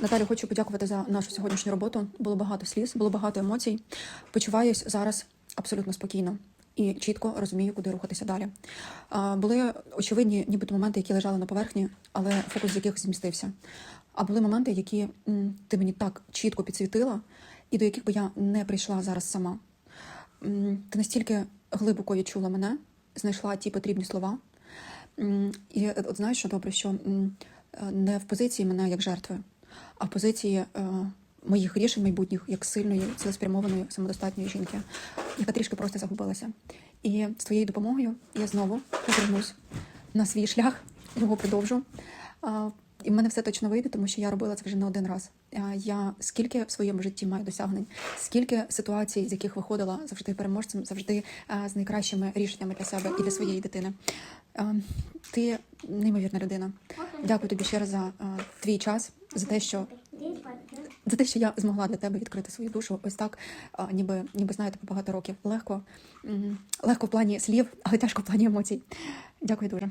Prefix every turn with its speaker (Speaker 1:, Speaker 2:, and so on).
Speaker 1: Наталю, хочу подякувати за нашу сьогоднішню роботу. Було багато сліз, було багато емоцій. Почуваюсь зараз абсолютно спокійно і чітко розумію, куди рухатися далі. Були очевидні, нібито моменти, які лежали на поверхні, але фокус з яких змістився. А були моменти, які ти мені так чітко підсвітила, і до яких би я не прийшла зараз сама. Ти настільки глибоко відчула мене, знайшла ті потрібні слова. І е, от знаєш, що добре, що е, не в позиції мене як жертви, а позиції е, моїх рішень майбутніх як сильної, цілеспрямованої, самодостатньої жінки, яка трішки просто загубилася. І з твоєю допомогою я знову повернусь на свій шлях, його продовжу. І в мене все точно вийде, тому що я робила це вже не один раз. Я скільки в своєму житті маю досягнень, скільки ситуацій, з яких виходила завжди переможцем, завжди з найкращими рішеннями для себе і для своєї дитини. Ти неймовірна людина. Дякую тобі ще раз за твій час, за те, що за те, що я змогла для тебе відкрити свою душу, ось так, ніби, ніби знаєте, по багато років. Легко, легко в плані слів, але тяжко в плані емоцій. Дякую дуже.